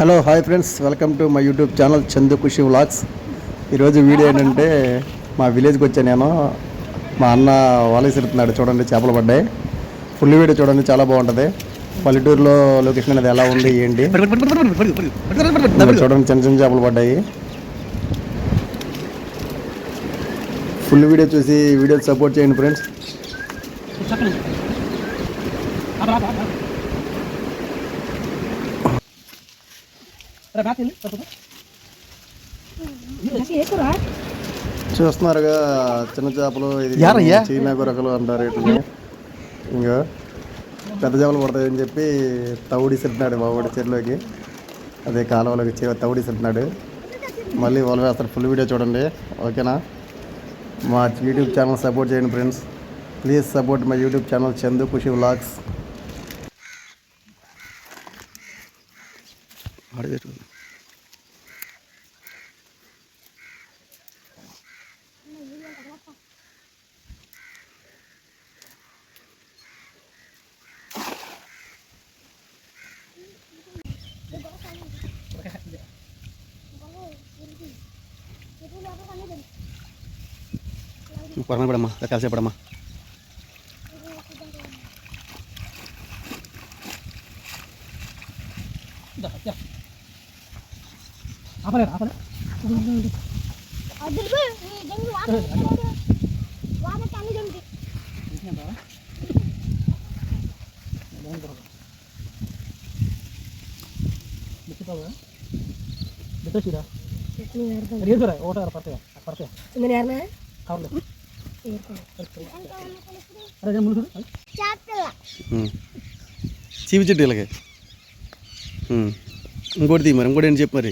Hello hi friends. Welcome to my YouTube channel Chandu Khushi vlogs. ఈరోజు video ఏంటంటే మా విలేజ్కి వచ్చాను నేను. మా అన్న వాలేసిరుతున్నాడు చూడండి చేపలు పడ్డాయి. ఫుల్ వీడియో చూడండి చాలా బాగుంటుంది. పల్లెటూరులో లొకేషన్ అనేది ఎలా ఉంది ఏంటి? చూడండి చిన్న చిన్న చేపలు పడ్డాయి. ఫుల్ వీడియో చూసి వీడియో సపోర్ట్ చేయండి ఫ్రెండ్స్. చూస్తున్నారుగా చిన్న చేపలు? చీనా కొరకలు అంటారు వీటిని. ఇంకా పెద్ద చేపలు పడతాయని చెప్పి మా వాడి చెరువులోకి అదే కాలువలోకి సిట్టినాడు మళ్ళీ వాళ్ళు వేస్తారు ఫుల్ వీడియో చూడండి ఓకేనా? మా యూట్యూబ్ ఛానల్ సపోర్ట్ చేయండి friends. Please support my YouTube channel Chandu Khushi vlogs. పడమ పడమ్మా కలిసే పడమ్మా ఆపలేదు ఆపలేదు ಬಿಟ್ಟಿರಾ ರೇಸರ ಓಟ ಪರ್ತೀಯ ಪರ್ತೀಯ ಅವ್ರಲ್ಲ ಅರೆ ಮುಳುಗು చూపించండి వీళ్ళకి ఉమ్. ఇంకోటి తీ మరి ఇంకోటి ఏంటి చెప్పు మరి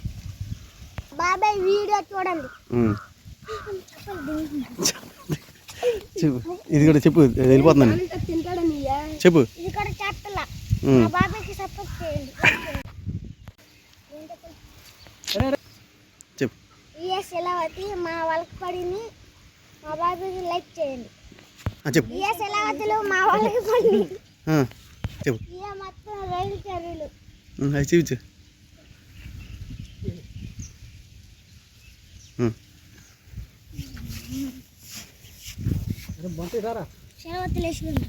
బాబాయ్ వీడియో చూడండి. చెప్పు. ఇది కూడా చెప్పు వెళ్ళిపోతున్నాను చెప్పు. ఇది కూడా చెప్పలా బాబాయ్కి సపోర్ట్ చేయండి. చెప్పు. ఏ శిలవతి మా వాళ్ళకి పడింది. మా బాబాయ్కి లైక్ చేయండి. చెప్పు. శిలవతులు మా వాళ్ళకి పడింది. ఆ, చెప్పు. ఏ మొత్తం రైలు చర్యలు. ఉమ్, అది